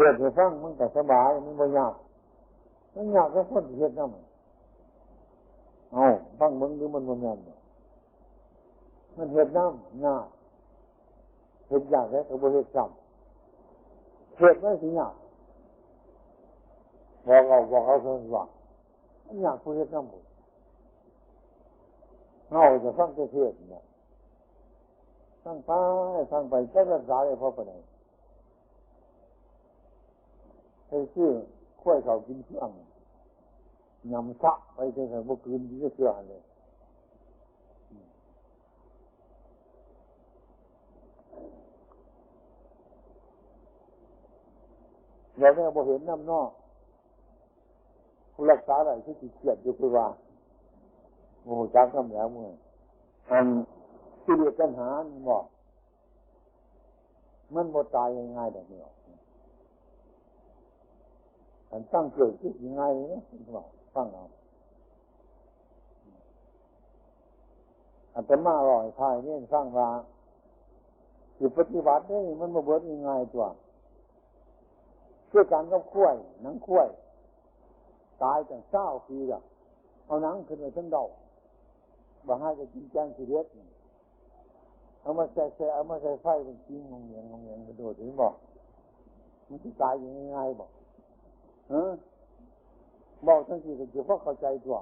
เกิดให้ฟังมันแต่สบายมันไม่ยากมันยากก็คนเฮ็ดน้ำเอาฟังมึงหรือมันมันยันมันเฮ็ดน้ำยากเฮ็ดยากแล้วก็บ่เฮ็ดซ้ำเฮ็ดไม่สิยากบอกเอาบอกเอาเถอะว่ามันยากผู้เฮ็ดน้ำบุเอาจะฟังเทศเนี่ยฟังไปฟังไปจะรักษาได้พอปานใด ให้ชื่อข้วยเขากินเครื่องยำซะไปเถอะบ่คืนที่จะเชื่อเลยเราเนี่บ่เห็นน้ำนอกผู้รักษาอะไรที่ติดเกียดอยู่คือว่าโอ้จักคำแล้วเมึงอันที่เรียกปัญหาบอกมันหมดตายง่ายๆแบบนี้หรอก อันตั้งเกิดขึ้นยังไงเนี่ยบอกฟังเอาอันตมาลอยทายเนี่ยสร้างราคือปฏิบัติได้มันมาเบิดยังไงตัวเพื่อการกับคุ้ยหนังคุ้ยตายจากเศร้าปีละเอาหนังขึ้นไปทั้งดอกบางให้จะกินแกงสีเล็ดเอามาใส่ใส่เอามาใส่ไฟเป็นชิ้นงงเงียงงงเงียงกระโดดถึงบอกมันจะตายยังไงบอก ฮะบอกทั้งสี่ก็คือเพราะเข้าใจตัว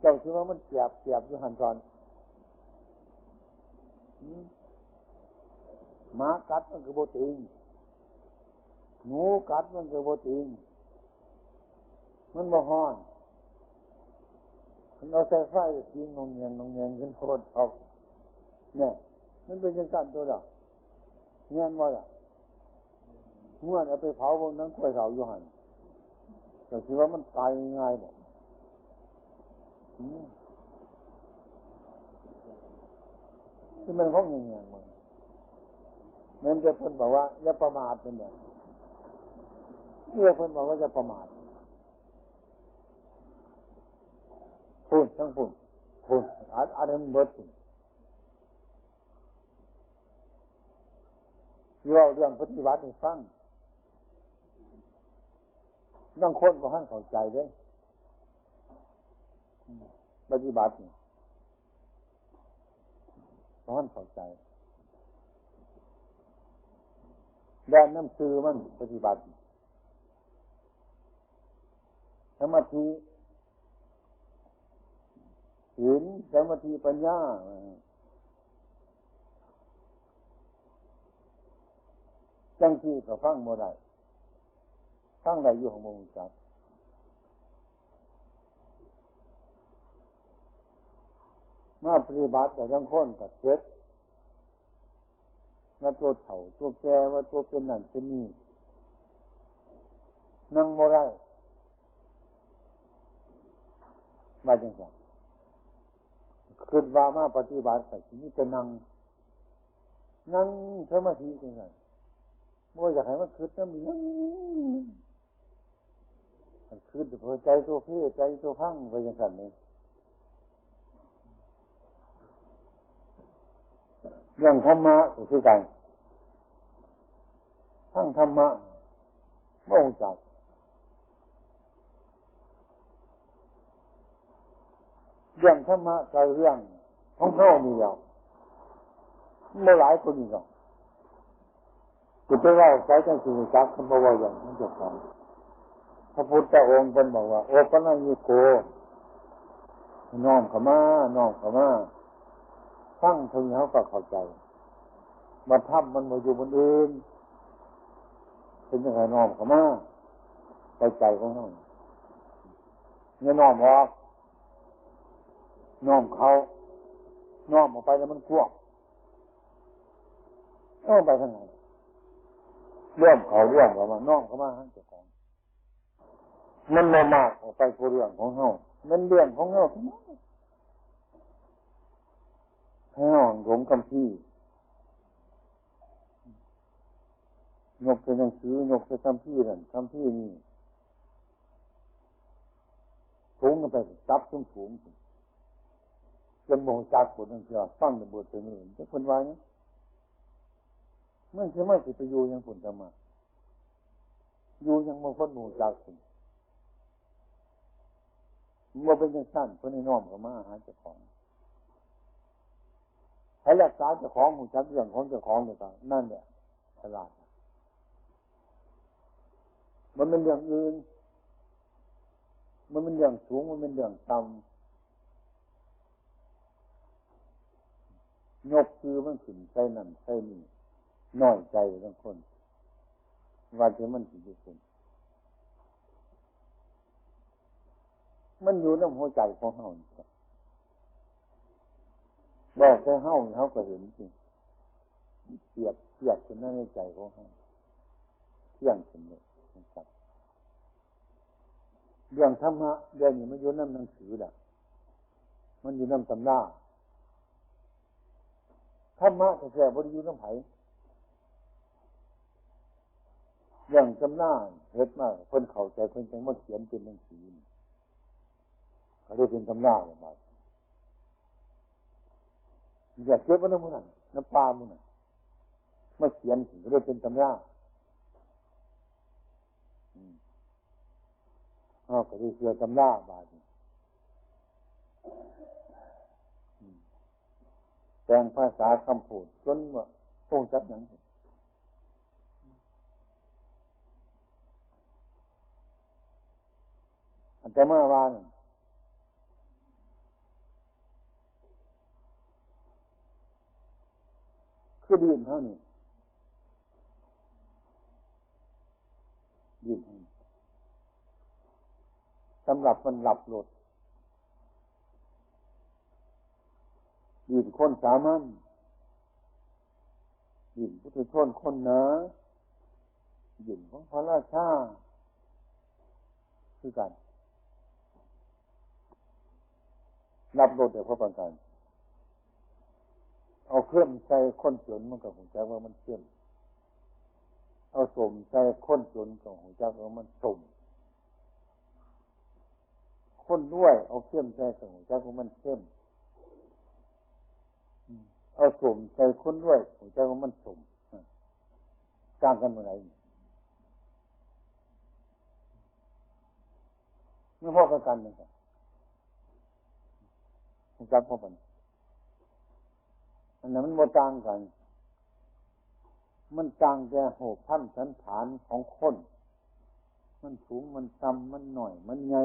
เจ้าคิดว่ามันเสียบเสียบอยู่หันตอนหมากัดมันคือโบติงหนูกัดมันคือโบติงมันบ่ฮ้อนมันเอาใส่ไฟกินงงเงียงงงเงียงขึ้นโคตรออกเนี่ยมันเป็นยังกันตัวเดียวเงี้ยว่าล่ะเมื่อเอาไปเผาบนนั้นกล้วยเผาอยู่หัน แต่คิดว่ามันตายง่ายบอกที่มันห้องยังไงมันมันจะเพิ่นบอกว่าอย่าประมาทเป็นแบบเมื่อเพิ่นบอกว่าจะประมาทพูดทั้งพูดพูดอาอะไรมันเบิดพูดเราเรื่องปฏิบัติให้ฟัง นั่งคนก็ให้เข้าใจด้วยปฏิบัติก็ให้เข้าใจแดนน้ำซื้อมันปฏิบัติสมาธิหินสมาธิปัญญาจังที่ก็ฟังโมได้ ฟังได้อยู่ของมงจักมาปฏิบัติแต่ทั้งคนกับเช็ดมาตัวเถ่าตัวแก่ว่าตัวเป็นนั่นเป็นนี่นั่งโมได้มาจังสันขึ้นว่ามาปฏิบัติแต่ทีนี้จะนั่งนั่งสมาธิจังสันบ่อยากให้มันคืดน้นั่งมัน คืดเพอใจตัวเพื่อใจตัวพังไปจังสันเลยเรื่องธรรมะก็คือกันทั้งธรรมะไม่รู้จักเรื่องธรรมะกับเรื่องของเขามีแล้วไม่หลายคนอีกหรอกจะไปว่าใช้กันสิ่งจักคำว่าอย่างนั้นจะฟัง พระพุทธองค์เป็นบอกว่า โอปัญญิโกน้อมขมาน้อมขมาฟังถึงเขาก็เข้าใจมาทำมันมาอยู่บนอื่นเป็นยังไงน้อมขมาไปใจของเขาเนี่ยน้อมออกน้อมเขาน้อมออกไปแล้วมันกว้างน้อมไปทางไหนเรื่องเขาเรื่องเขามาน้อมเขามาให้เจ้าของ มันมามากออกไปผู้เรื่องของเขามันเรื่องของเขาทั้งนั้นให้ห่งหลงกำพี่ยกเป็นหนังสือยกเป็นคำพี่นั่นคำพี่นี่สูงกันไปจับสูงสูงจนมองจากบทนั่นคือฟังในบทเป็นอื่นจะคนว่าเนี่ยมันจะไม่สิไปอยู่ยังผลจะมาอยู่ยังมาคนมู่จากสิ่ง มันเป็นยังสั้นคนนี้น้อมกับมาหาเจ้าของให้รักษาเจ้าของหูชักเรื่องของเจ้าของเดียวกันนั่นแหละฉลาดมันเป็นเรื่องอื่น มันเป็นเรื่องสูง มันเป็นเรื่องต่ำยกคือมันขึ้นใช่นั่นใช่นี่น้อยใจทั้งคน ว่าจะมันถึงจะคุณ มันอยู่ในหัวใจของเฮาบอกแค่เฮาเขาก็เห็นจริงเสียบเสียบขึ้นในใจของเฮาเที่ยงขึ้นเลยครับเรื่องธรรมะเรื่องนี้มันอยู่น้ำหนังสือแหละมันอยู่น้ำตำราธรรมะแต่แค่บริยุน้ำไผ่เรื่องตำราเฮ็ดมากคนเข้าใจคนจังว่าเขียนเป็นหนังสือ เขาเรียกเป็นตำราเลยมาอยากเก็บไว้น้ำมันน้ำปลามันมาเขียนถึงเรียกเป็นตำราอ๋อก็คือเสือตำราบาดแปลงภาษาคำพูดจนว่าต้องจับหนังอันแต่เมื่อวาน คือดีนเท่านี้ดีนเท่านี้สำหรับมันหลับหลดดีนคนสามัญดีนพุทธชนคนหนาดีนของพระราชาคือกันรับรถเดี๋ยวพระประกัน เอาเครื่องใส่คนจนมันก็ผมจะว่ามันเข้มเอาสมใส่คนจนก็ผมจะว่ามันสมคนด้วยเอาเข้มใส่ก็ผมจะว่ามันเข้มเอาสมใส่คนด้วยผมจะว่ามันสมจ้างกันเมื่อไหร่ไม่พอกันเลยครับผมจำพอกัน อันนั้นมันโมต่างกัน มันต่างแต่หกพันสันฐานของคน มันสูงมันต่ำมันหน่อย มันใหญ่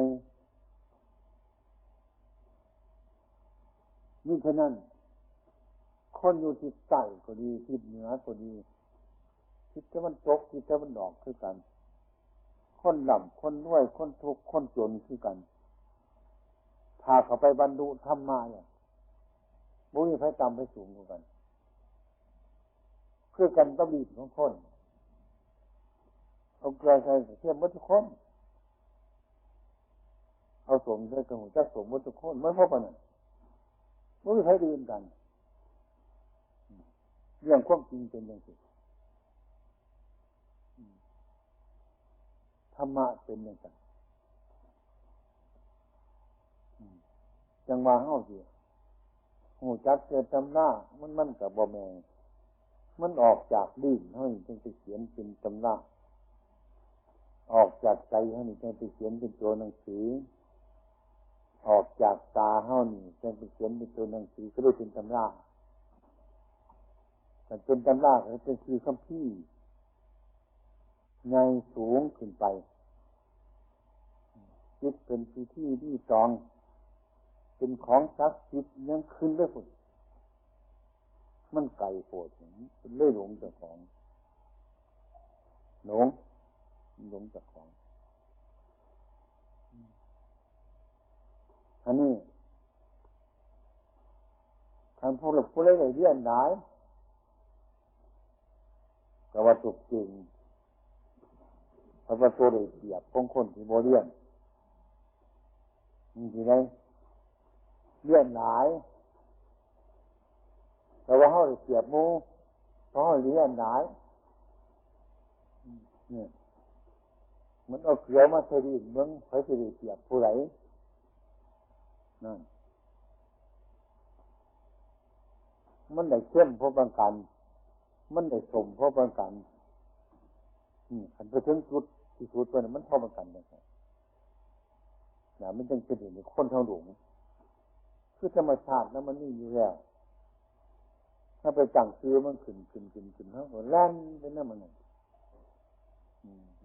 นี่ฉะนั้น คนอยู่ทิศใต้ก็ดีทิศเหนือก็ดีทิศตะวันตกทิศตะวันออกคือกัน คนหล่ำคนรวยคนทุกข์คนจนคือกันพาเขาไปบรรลุธรรมะเนี่ย บุญไฟต่ำไปสูงกว่ากัน เพื่อกันต้องบีบของคนเอาเกลือใส่เทียมวัตถุคนเอาสมใส่กระหูจักสมวัตถุคนไม่พบกันบุญไฟดีกัน เรื่องความจริงเป็นอย่างไรธรรมะเป็นอย่างไรจังหวะเฮาสิ หูจักเกิดจำหน้า มันมันกับบอแมงมันออกจากดิ้นให้จึงไปเขียนเป็นจำหน้าออกจากใจให้นี่จึงไปเขียนเป็นตัวหนังสือ ออกจากตาเฮานี่จึงไปเขียนเป็นตัวหนังสือก็ได้เป็นตำราแต่เป็นตำราก็เป็นคือคำพี่ไงสูงขึ้นไปจิตเป็นที่ที่ที่จอง เป็นของศักดิ์สิทธิ์ยังขึ้นได้ผลมันไก่โผดเป็นเล่ยหลงจากของหลงหลงจากของ อันนี้ทางพวกเราผู้เล่นเรียนได้แต่ว่าตุกจริงเพราะว่าตัวเลยเปียบของคนที่โมเรียนมีที่ไหน เลื่อนหลายแต่ว่าเขาเสียบมูเพราะเขาเลื่อนหลายเนี่ยมันเอาเขียวมาเสดีเมืองเขาจะเสียบผู้ไหนนั่นมันได้เข้มเพราะบางกัน มันได้สมเพราะบางกันขันไปถึงจุดที่สุดตัวนั้นมันเท่ากันนะครับนะมันจึงเป็นอย่างคนเท่าหลง คือธรรมชาติแล้วมันนี่อยู่แล้ว ถ้าไปจังซื้อมันขึ้นขึ้นขึ้นขึ้นเขาก็แล่นเป็นน้ำมัน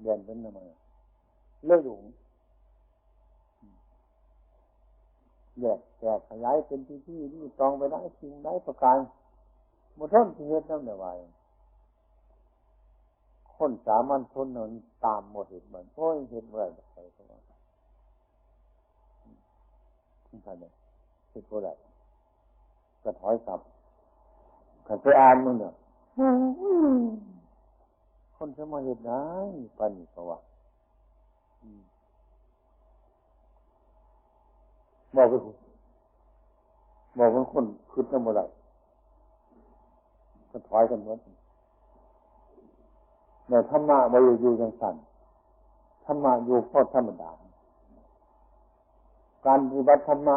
เล่นเป็นน้ำมันเลื่อยหลงแยกแยกขยายเป็นที่ที่ที่ตองไปได้สิ่งได้ประการหมุทนที่เหตุนั่นเดียวไว้คนสามัญชนนั้นตามหมดเหตุเหมือนโอ้ยเหตุอะไรไปเขาว่าท่านเนี่ย เหตุอะไรกระถอยกลับขันไปอ่านมึงเนี่ยคนจะมาเหตุได้ปันเพราะว่าบอกไปบอกว่าคนคืดน้ำอะไรก็ถอยกันหมดแต่ธรรมะมาอยู่อยู่ยังสั่นธรรมะอยู่พอธรรมดา การปฏิบัติธรรมะ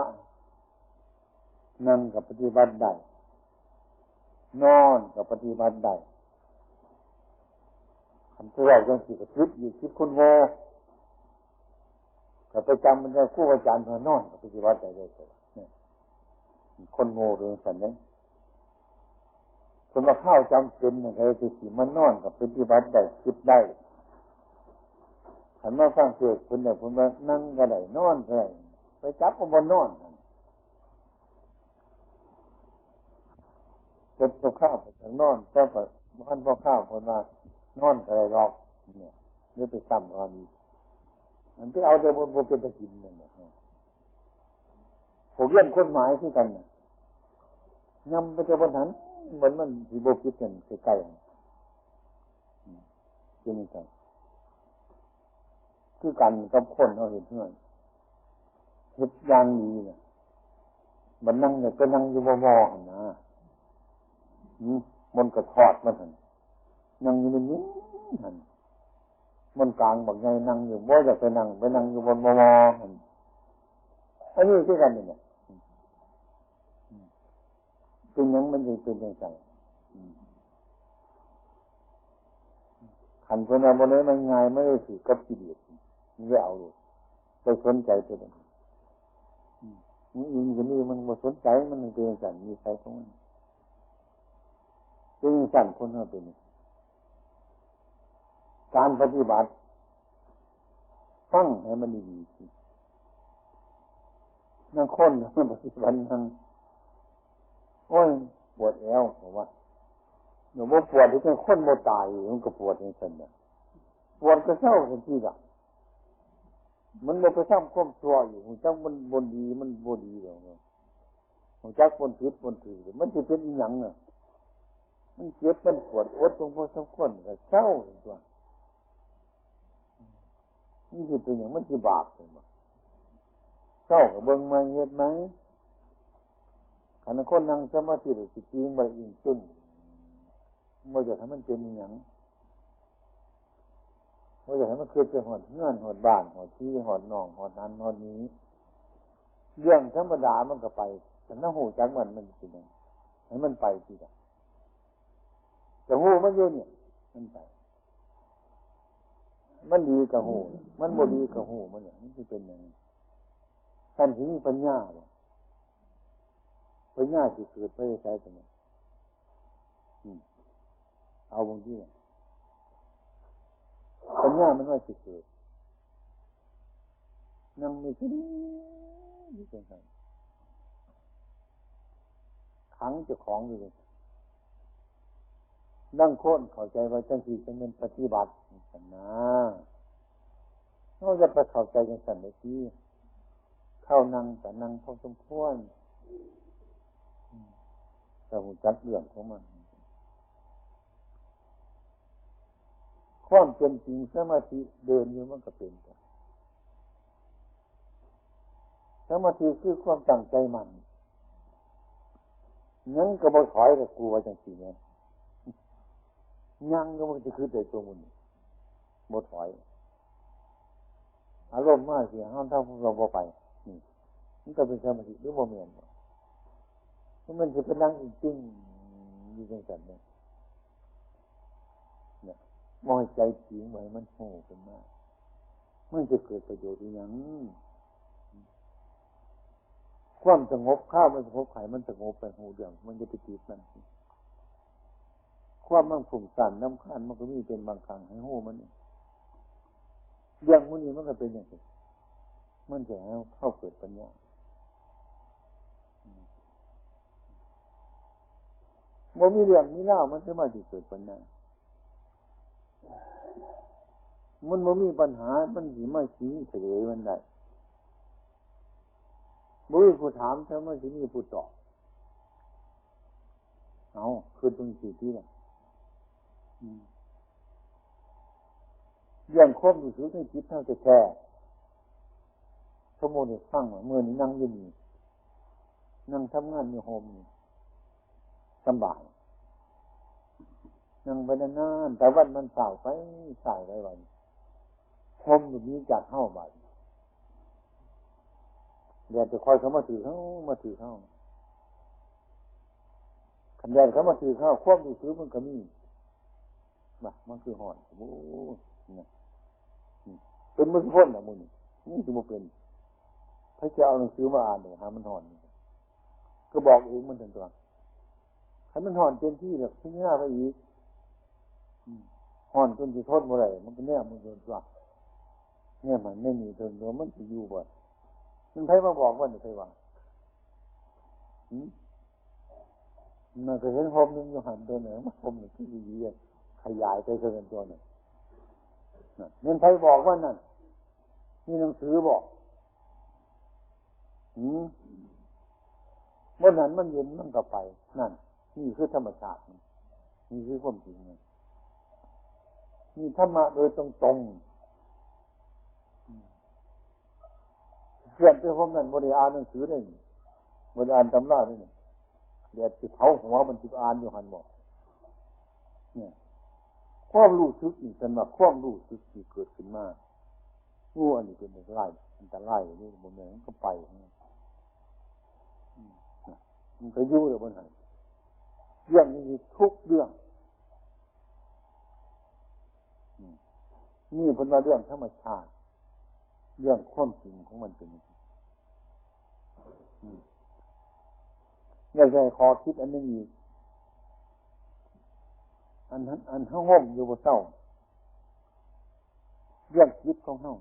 นั่งกับปฏิบัติได้นอนกับปฏิบัติได้คำที่เรายังสิกับคิดอยู่คิดคนโง่กับไปจำมันจะคู่อาจารย์เพื่อนอนกับปฏิบัติได้เลยคนโง่เรื่องสันนี้คนมาข้าวจำเป็นอะไรจะสิมันนอนกับปฏิบัติได้คิดได้ขันมาฟังเกิดคนเนี่ยคนมานั่งก็ได้นอนก็ได้ไปจับก็บนนอน เป็นตัวข้าวไปทางนอนก็แบบมันพอข้าวคนมานอนอะไรหรอกเนี่ยนี่ไปซ้ำความนี้มันไปเอาแต่บนบนเป็นตะกินนั่นแหละผมเรียนคนหมายที่กันเนี่ยยำไปจะบนหันเหมือนมันที่โบกิดกันใกล้ๆจริงจังคือกันกับคนเราเห็นเพื่อนเห็ดยางดีเนี่ยมันนั่งเนี่ยก็นั่งอยู่มอมอนะ มันกระทอดมันหันนั่งอยู่ในนี้หันมันกลางบอกไงนั่งอยู่บ่อยากไปนั่งไปนั่งอยู่บนมอมอหันอันนี้คือกันเนี่ยเป็นยังมันยังเป็นยังไงขันคนอะไรนี้มันง่ายไม่ได้ถือกับกิเลสไม่เอาเลยไปสนใจตัวนั้นนี่อินกันนี่มันมาสนใจมันเป็นสั่นมีใครของมัน เป็นสั่นคนเราเป็นการปฏิบัติฟังให้มันดีๆนั่งคนมันปฏิบัตินั่งโอ้ยปวดแอวผมว่าหนูว่าปวดที่เป็นคนโมตายมันก็ปวดอย่างนั้นนะปวดก็เศร้าทันทีละมันโมไปทำความชั่วอยู่มันจักมันบนดีมันบนดีเดี๋ยวมันจักบนผิดบนถือมันจะเป็นอย่างเน่ะ มันเจ็บมันปวดอดตรงพอสมควรก็เศร้าตัวนี่คือเป็นอย่างมันจะบาปเลยมั้งเศร้ากับเบิ้งมาเหตุไหมขันคนนั่งสมาธิหรือจิตจริงไปอิ่มจุนมื่จะทำมันเป็นอย่างมื่จะทำมันคือเป็นหอดเงื่อนหอดบ้านหอดที่หอดน่องหอดนั้นหอดนี้ เรื่องธรรมดามันก็ไปแต่ถ้าหูจักมันมันเป็นยังให้มันไปทีละ แต่หูมันอยู่เนี่ยมันไปมันดีกับหูมันบ่ดีกับหูมันเนี่ยมันจะเป็นอย่างท่านถึงปัญญาเลยปัญญาที่เกิดไปใช้ตรงนี้เอาบางที่ปัญญามันว่าสิเกิดนั่งไม่คิดนี่เป็นไงขังเจ้าของอยู่เลย นั่งโค่นเข้าใจว่าจังสีจะเป็นปฏิบัติสันนะเราจะไปเข้าใจกันสันได้ที่เข้านั่งแต่นั่งพอสมควรแต่หูจักเรื่องของมันความเป็นจริงสมาธิเดินอยู่มันก็เป็นสมาธิคือความตั้งใจมันงั้นก็บ่ถอยกับกูว่าจังสีเนี่ย ยังก็มันจะคือใจตัวมันบ่ถอย อารมณ์มากสิห้ามเท่าพวกเราบ่ไปนี่มันก็เป็นสมาธิหรือบ่เมียนมันจะเป็นนั่งอีกจริงอยู่จังสันเนี่ยมองใจจริงไว้มันโหเป็นมาก มันจะเกิดประโยชน์อย่างความสงบข้าวมันสงบไข่มันสงบไปหูเดียวมันจะไปติดมัน ความมั่งฝุ่งสั่นน้ำขันมันก็มีเป็นบางครั้งให้หูมันเรื่องมันนี้มันก็เป็นอย่างนี้มันจะให้เข้าเกิดปัญญาบ่มีเรื่องมีเล่ามันจะมาที่เกิดปัญญามันบ่มีปัญหา มันสีมาชี้เฉลยมันได้บ่มีผู้ถามแต่มันสีมีผู้ตอบเอาคือตรงสี่ที่เนี่ย เรื่องครบอยู่สึกในจิตเท่าจะแค่ชั่วโมงนี้ฟังเมื่อนี้นั่งยืนนั่งทำงานอยู่โฮมสบายนั่งไปนานๆแต่วันมันสาวไปสายไปวันชมอยู่นี้จากเข้าบาเดี๋ยวจะคอยเขามาถือเข้ามาถือเข้าขันแดนเขามาถือเข้าควบอยู่ซื้อมันก็มี มามันคือหอนโอ้เนี่ยเป็นมือพ้นนะมึงนี่คือมันเป็นพระเจ้าหนังสือมาอ่านเนี่ยหามันหอน ก็บอกเองมันถึงตัวให้มันหอนเต็มที่แบบที่ห้าไปอีกหอนจนจะทนเมื่อไรมันก็แน่มันเกินว่าเนี่ยมันไม่มีเทิงตัวมันจะอยู่บ่มันใครมาบอกว่าเนี่ยใครว่ามันก็เห็นหมนึงอยู่หันตัวหนึ่งมันหมหนึ่งที่ดีๆ ขยายไปเกินตัวหนึ่งเนี่ยใครบอกว่านั่นนี่หนังสือบอกอืมวันนั้นมันเย็นมันก็ไป นั่น นี่คือธรรมชาตินี่คือความจริงนี่ธรรมะโดยตรงตรงเพื่อนที่ผมนั่นบริอานหนังสือได้บริอานตำราได้เนี่ยเดี๋ยวจะเผาหัวมันจะอ่านอยู่หันบอกเนี่ย ความรู้สึกนี่สำหรับความรู้สึกที่เกิดขึ้นมางูอันนี้เป็นอะไรอันตรายนี่บนนี้มันก็ไปมันก็ยุ่งเลยบนไหนเรื่องนี้ทุกเรื่องนี่เป็นว่าเรื่องธรรมชาติ เรื่องความจริงของมันเป็นอย่าใจคอคิดอันนี้อีก อันนั้นอันห้องอยู่บนเศร้าเรื่องคิดของห้อง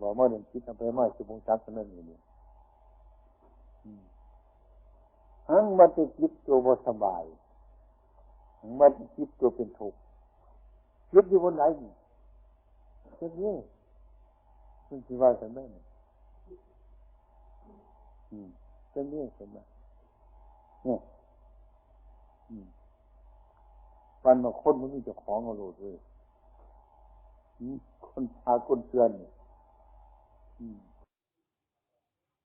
บอกว่าเรื่องคิดเอาไปไม่สิบงจักรนั่นอยู่นี่หังมันจะคิดตัวบสบายมันคิดตัวเป็นทุกข์คิดอยู่บนไหนคิดนี่คุณคิดว่าฉันได้อืมเป็นเรื่องสมบัติเนี่ย ปันมาคนมันมีเจ้าของอาโลดเลยคนพาคนเตือนอืม